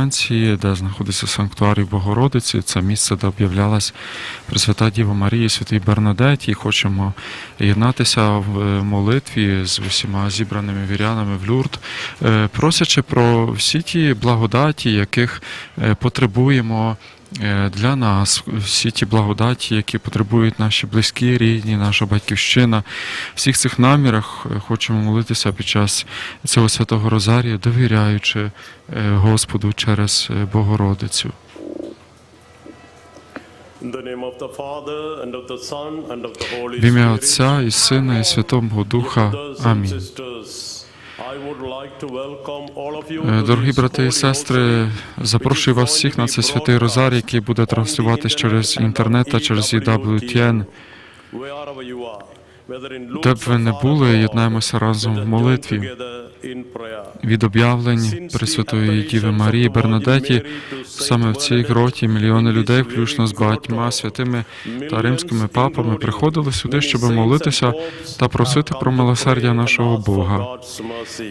Франції, де знаходиться санктуарій Богородиці. Це місце, де об'являлась Пресвята Діва Марія, святий Бернадет. І хочемо єднатися в е, молитві з усіма зібраними вірянами в Люрд, е, просячи про всі ті благодаті, яких е, потребуємо. Е, Для нас всі ті благодаті, які потребують наші близькі, рідні, наша батьківщина, всіх цих намірах е, хочемо молитися під час цього святого Розарія, довіряючи е, Господу через Богородицю. В ім'я Отця і Сина, і Святого Духа. Амінь. Е, Дорогі брати і сестри, запрошую вас всіх на цей святий Розар, який буде транслюватись через інтернет та через EWTN. Де б ви не були, єднаємося разом в молитві. Від об'явлень Пресвятої Діви Марії Бернадеті саме в цій гроті мільйони людей, включно з багатьма святими та римськими папами, приходили сюди, щоб молитися та просити про милосердя нашого Бога.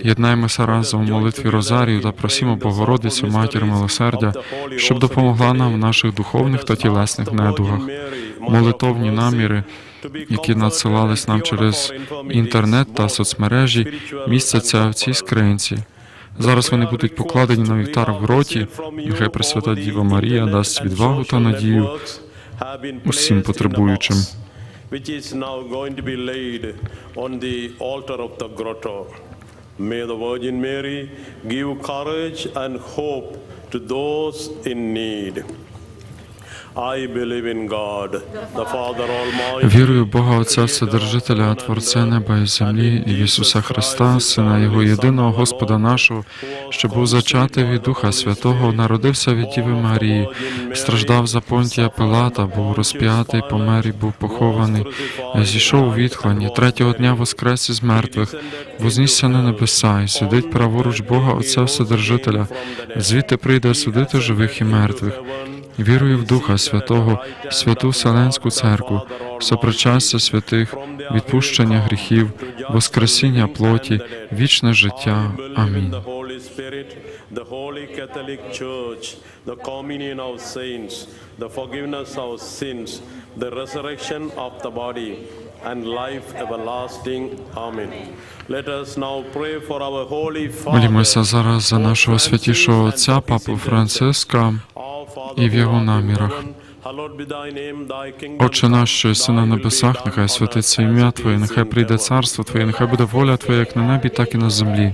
Єднаємося разом в молитві Розарію та просімо Богородицю, Матір милосердя, щоб допомогла нам в наших духовних та тілесних недугах. Молитовні наміри, які надсилались нам через інтернет та соцмережі, містяться в цій скринці. Зараз вони будуть покладені на вівтар в гроті. Нехай Пресвята Діва Марія дасть відвагу та надію усім потребуючим. May the Virgin Mary give courage and hope to those in need. Вірую в Бога Отця Вседержителя, Творця неба і землі, і Ісуса Христа, Сина Його єдиного Господа нашого, що був зачатий від Духа Святого, народився від Діви Марії, страждав за понтія Пилата, був розп'ятий, помер і був похований, зійшов у відхлані, третього дня воскрес із мертвих, вознісся на небеса і сидить праворуч Бога Отця Вседержителя, звідти прийде судити живих і мертвих. Вірую в Духа Святого, святу Вселенську Церкву, сопричастя святих, відпущення гріхів, воскресіння плоті, вічне життя. Амінь. the Holy Catholic Church, the communion of saints, the forgiveness of sins, the resurrection of the body, and life everlasting. Amen. Let us now pray for our Holy Father. Молімося зараз за нашого святішого Отця, Папу Франциска. І в його намірах. Отче наш, що єси на небесах, нехай святиться ім'я Твоє, нехай прийде царство Твоє, нехай буде воля Твоя, як на небі, так і на землі.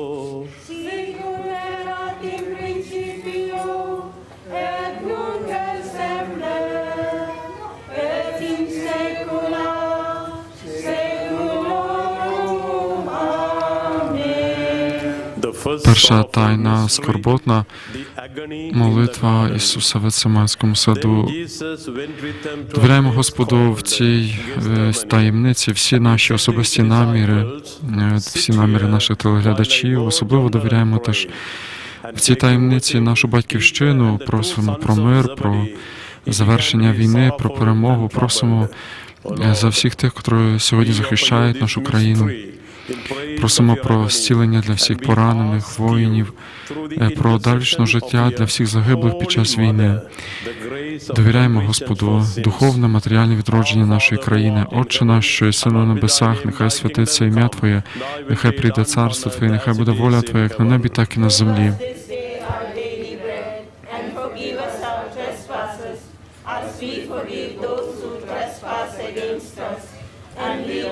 Перша тайна скорботна молитва. Ісуса в Гециманському Then саду. Довіряємо Господу в цій е, таємниці всі наші особисті наміри, е, всі наміри наших телеглядачів. Особливо довіряємо теж в цій таємниці нашу батьківщину. Просимо про мир, про завершення війни, про перемогу. Просимо е, за всіх тих, які сьогодні захищають нашу країну. Просимо про зцілення для всіх поранених воїнів, е, про дальшне життя для всіх загиблих під час війни. Довіряємо Господу, духовне, матеріальне відродження нашої країни. Отче наш, що єси на небесах, нехай святиться ім'я Твоє, нехай прийде царство Твоє, нехай буде воля Твоя, як на небі, так і на землі. and lead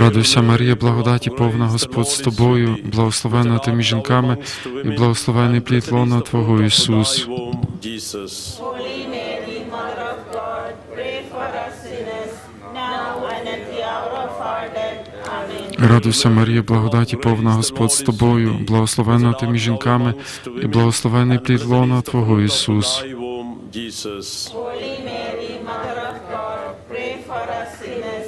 Радуйся, Марія, благодаті повна Господь з тобою, благословенна ти між жінками, і благословенний плід лона Твого Ісус. Радуйся, Марія, благодаті повна Господь з тобою, благословенна ти між жінками, і благословенний плід лона Твого Ісус. Holy Mary, Mother of God, pray for us sinners,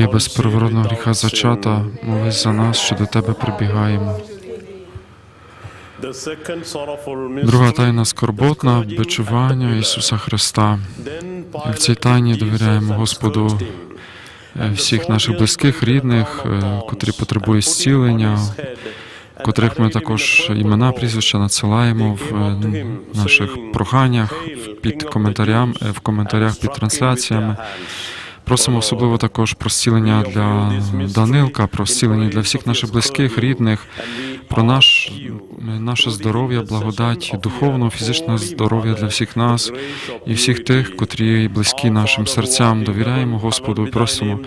Марія без первородного гріха зачата, молись за нас, що до тебе прибігаємо. Друга тайна скорботна бичування Ісуса Христа. В цій тайні довіряємо Господу е, всіх наших близьких, рідних, е, котрі потребують зцілення, котрих ми також імена, прізвища надсилаємо в е, наших проханнях під коментарям, в коментарях під трансляціями. Просимо особливо також про зцілення для Данилка, про зцілення для всіх наших близьких, рідних, про наш, наше здоров'я, благодать, духовного, фізичного здоров'я для всіх нас і всіх тих, котрі близькі нашим серцям. Довіряємо Господу і просимо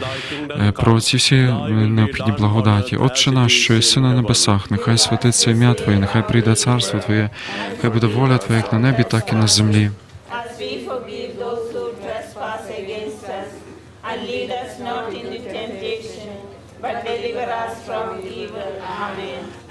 е, про ці всі необхідні благодаті. Отче наш, що єси на небесах, нехай святиться ім'я Твоє, нехай прийде царство Твоє, хай буде воля Твоя як на небі, так і на землі. As we forgive those who trespass against us, and lead us not into temptation, but deliver us from evil. Amen.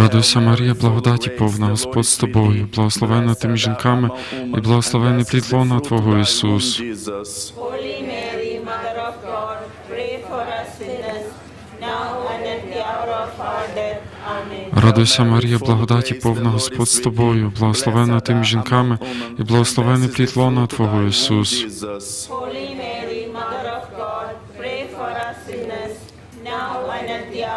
Радуйся, Марія, благодаті повна Господь з тобою, благословена ти жінками, і благословений плід лона Твого Ісус. Радуйся, Марія, благодаті повна Господь з тобою, благословена ти жінками, і благословений плід Твого Ісус. Holy Mary, Mother of God, pray for us sinners, now and at the hour of our death. Amen.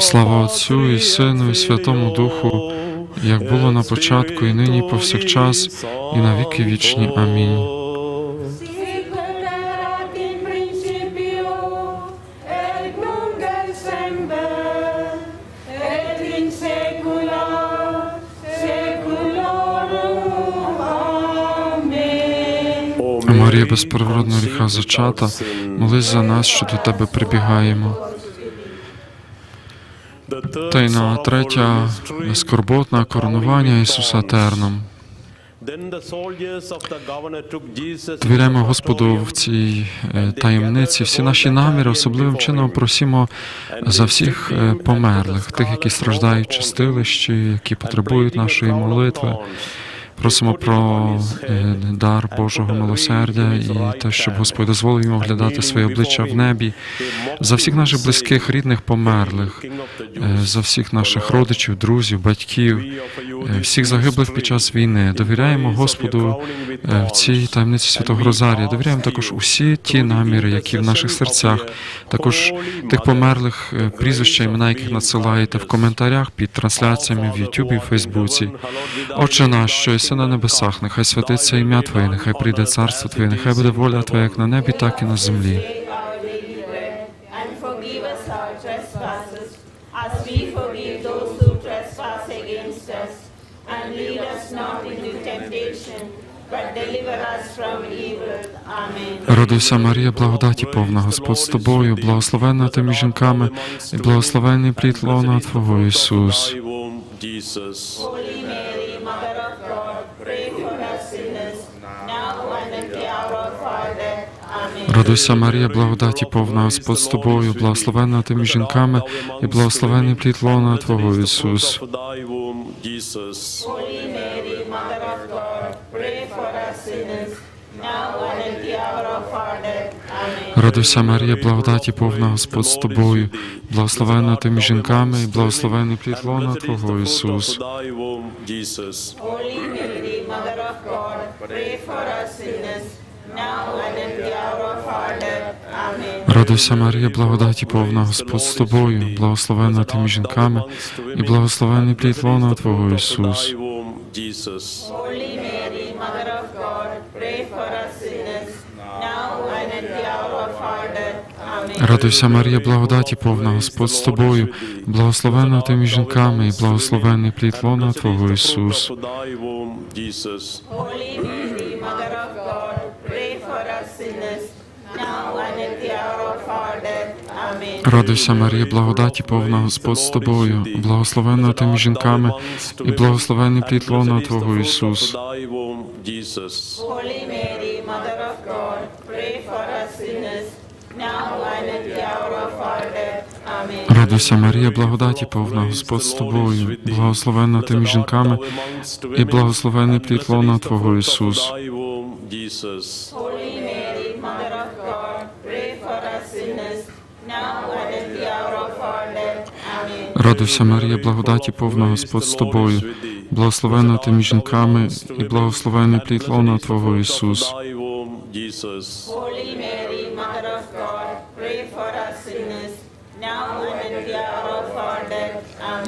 Слава Отцю і Сину, і Святому Духу, як було на початку, і нині, і повсякчас, і на віки вічні. Амінь. Марія безпервородного гріха зачата, молись за нас, що до тебе прибігаємо. Тайна третя скорботна коронування Ісуса Терном. Довіряємо Господу в цій е, таємниці всі наші наміри, особливим чином просимо за всіх е, померлих, тих, які страждають в чистилищі, які потребують нашої молитви. Просимо про е, дар Божого милосердя і те, щоб Господь дозволив їм оглядати своє обличчя в небі, за всіх наших близьких, рідних померлих, е, за всіх наших родичів, друзів, батьків, е, всіх загиблих під час війни. Довіряємо Господу в цій таємниці Святого Розарія. Довіряємо також усі ті наміри, які в наших серцях, також тих померлих прізвища, імена, яких надсилаєте в коментарях під трансляціями в Ютубі і Фейсбуці. Отче наш, що на небесах, нехай святиться ім'я Твоє, нехай прийде царство Твоє, нехай буде воля Твоя, як на небі, так і на землі. Радуйся, Марія, благодаті повна, Господь з тобою, благословенна ти жінками, і благословенний плід лона Твого Ісус. Jesus. Holy Mary, Mother of God, pray for us sinners, now and at the hour of our death. Amen. Радуйся, Марія, благодаті повна, Господь з тобою, благословенна ти між жінками, і благословенний плід лона Твого Ісус. Радуйся, Марія, благодаті повна, Господь з тобою, благословенна ти жінками, і благословенний плід лона Твого Ісус. Holy Mary, Mother of God, pray for us sinners, Радуйся, Марія, благодаті повна, Господь з тобою, благословенна ти між жінками, і благословенний плід лона Твого Ісус. Радуйся, Марія, благодаті повна, Господь з тобою, благословенна ти жінками, і благословенний плід лона Твого Ісус. Holy Mary, Mother of God, for us sinners, now and at the hour of our death. Amen. Радуйся, Марія, благодаті повна, Господь з тобою, благословенна ти між жінками, і благословенний плід лона Твого Ісус. Holy Mary, Mother of God, pray for us sinners, now and at the hour of our death. Amen. Радуйся, Марія, благодаті повна, Господь з тобою, благословенна ти між жінками, і благословенний плід лона Твого Ісус. Jesus. Holy Mary, Mother of God, pray for us sinners, now and at the hour of our death. Amen. Радуйся, Марія, благодаті повна, Господь з тобою, благословенна ти між жінками, і благословенний плід лона Твого Ісус. Holy Mary, Mother of God, pray for us sinners, now and at the hour of our death. Amen.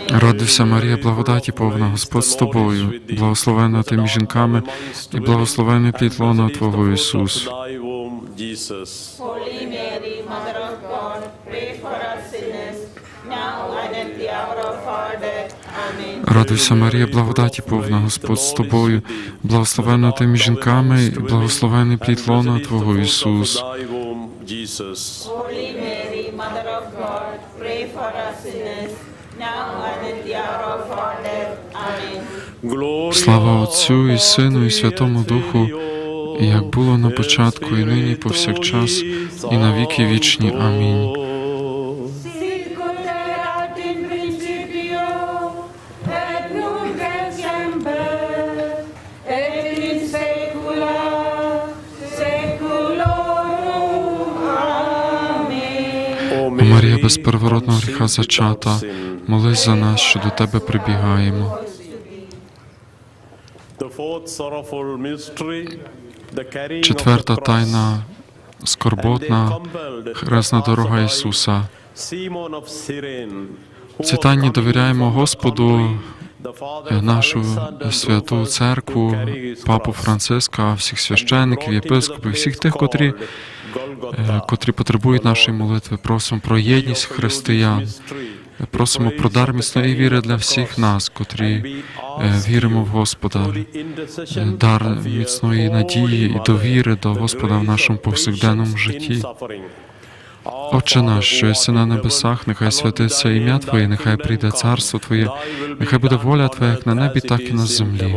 Радуйся, Марія, благодаті повна, Господь з тобою, благословенна ти між жінками, і благословенний плід лона Твого Ісус. Радуйся, Марія, благодаті повна, Господь з тобою, благословенна ти жінками, і благословенний плід Твого Ісус. Holy Mary, Mother of God, pray for us sinners, Слава Отцю і Сину, і Святому Духу, як було на початку, і нині, і повсякчас, і на віки вічні. Амінь. Марія, без первородного гріха зачата, молись за нас, що до Тебе прибігаємо. Четверта тайна скорботна, хресна дорога Ісуса. Ці тайні довіряємо Господу, нашу святу церкву, папу. Франциска, всіх the єпископів, всіх тих, котрі, е, котрі потребують нашої молитви. Просимо про єдність християн. Просимо про дар міцної віри для всіх нас, котрі е, віримо в Господа, е, дар міцної надії і довіри до Господа в нашому повсякденному житті. Отче наш, що єси на небесах, нехай святиться ім'я Твоє, нехай прийде царство Твоє, нехай буде воля Твоя, як на небі, так і на землі.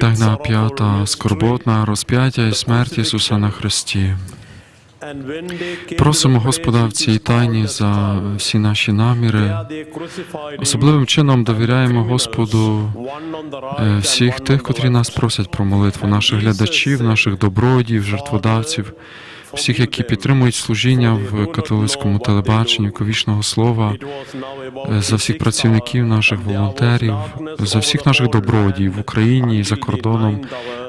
Тайна п'ята, скорботна, розп'яття і смерть Ісуса на Христі. Просимо Господа в цій тайні за всі наші наміри. Особливим чином довіряємо Господу е, всіх тих, котрі нас просять про молитву, наших глядачів, наших добродіїв, жертводавців, всіх, які підтримують служіння в католицькому телебаченні, ковічного слова, е, за всіх працівників, наших волонтерів, за всіх наших добродіїв в Україні і за кордоном,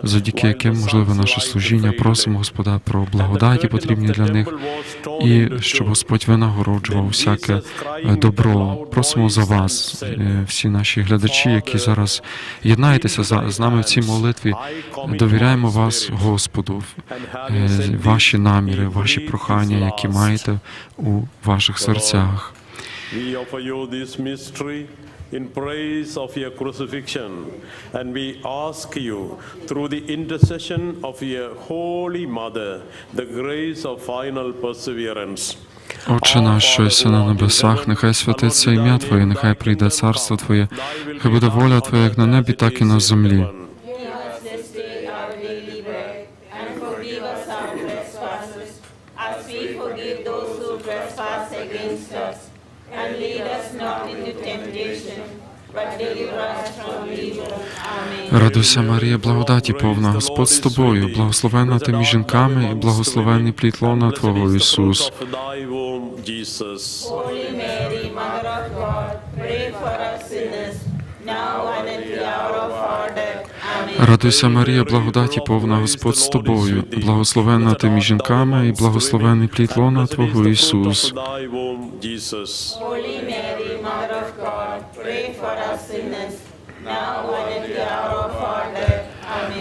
завдяки яким можливе наше служіння. Просимо Господа про благодаті, потрібні для них, і щоб Господь винагороджував всяке е, добро. Просимо за вас, е, всі наші глядачі, які зараз єднаєтеся з нами в цій молитві. Довіряємо вас, Господу, ваші наміри, ваші прохання, які маєте у ваших серцях. In praise of your crucifixion, and we ask you, through the intercession of your Holy Mother, the grace of final perseverance. Отче наш, що єси на небесах, нехай святиться ім'я Твоє, нехай прийде царство Твоє, хай буде воля Твоя як на небі, так і на землі. Give us this day our daily bread, and forgive us our trespasses, as we forgive those who trespass against us. And lead us not into temptation, but deliver us from evil. Amen. Радуйся, Марія, благодаті повна, Господь з тобою, благословенна ти між жінками, і благословенний плід лона Твого Ісус. Радуйся, Марія, благодаті повна, Господь з тобою, благословенна ти між жінками, і благословенний плід лона Твого Ісус. Now and at the hour of.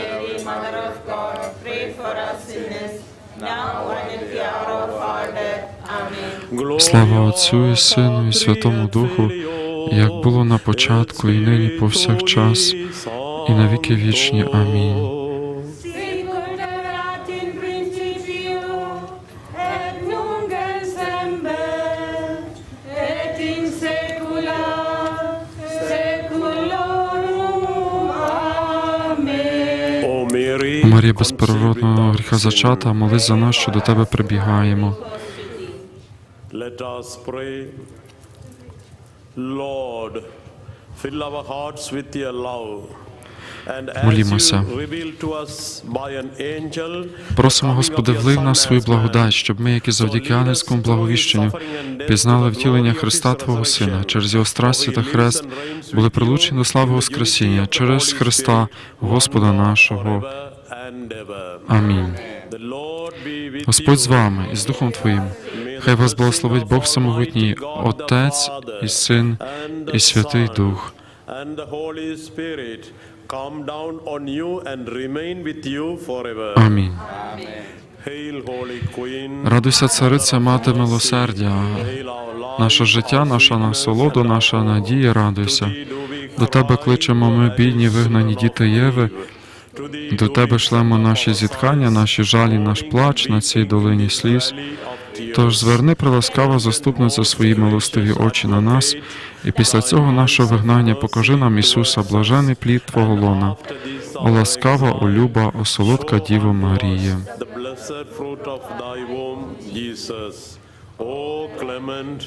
Слава Отцю і Сину, і Святому Духу, як було на початку, і нині повсякчас, і на віки вічні. Амінь. Марія безпереродного гріха зачата, молись за нас, що до тебе прибігаємо. Let us pray. Lord, fill our hearts with your love. And as Молімося. Просимо, Господи, влив Son на свою благодать, щоб ми, які завдяки ангельському благовіщенню, пізнали втілення Христа Твого Сина, через Його страсті та хрест були прилучені до слави Воскресіння через Христа, Господа нашого. Амінь. Господь з вами і з Духом Твоїм. Хай вас благословить Бог Самогутній, Отець і Син, і Святий Дух. Амінь. Радуйся, цариця, мати милосердя. Наше життя, наша насолода, наша надія, радуйся. До тебе кличемо ми, бідні, вигнані діти Єви. До тебе шлемо наші зітхання, наші жалі, наш плач на цій долині сліз. Тож зверни приласкава заступниця свої милостиві очі на нас, і після цього нашого вигнання покажи нам Ісуса, блажений плід Твого лона. О ласкава, о люба, о солодка Діво Марія. O clement,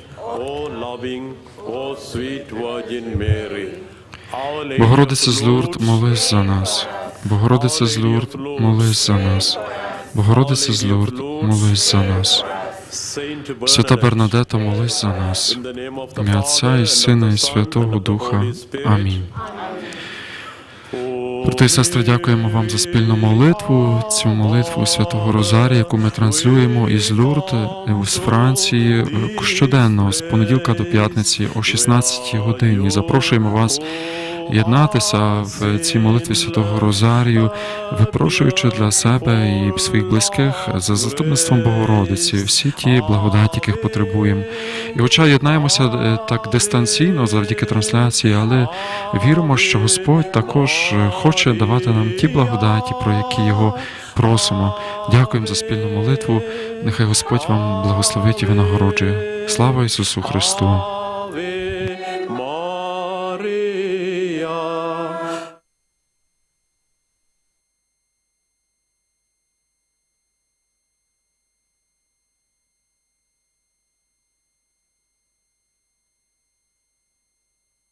O loving, O sweet Virgin Mary. Богородице з Лурд, молись за нас. Богородице з Лурд, молись за нас. Богородице з Лурд, молись за нас. Свята Бернадета, молись за нас. Ім'я Отця і Сина, і Святого Духа. Амінь. Брати і сестри, дякуємо вам за спільну молитву, цю молитву Святого Розарія, яку ми транслюємо із Лурд з Франції е, щоденно з понеділка до п'ятниці о 16 годині. Запрошуємо вас єднатися в цій молитві Святого Розарію, випрошуючи для себе і своїх близьких за заступництвом Богородиці всі ті благодаті, яких потребуємо. І хоча єднаємося е, так дистанційно завдяки трансляції, але віримо, що Господь також е, хоче давати нам ті благодаті, про які його просимо. Дякуємо за спільну молитву. Нехай Господь вам благословить і винагороджує. Слава Ісусу Христу!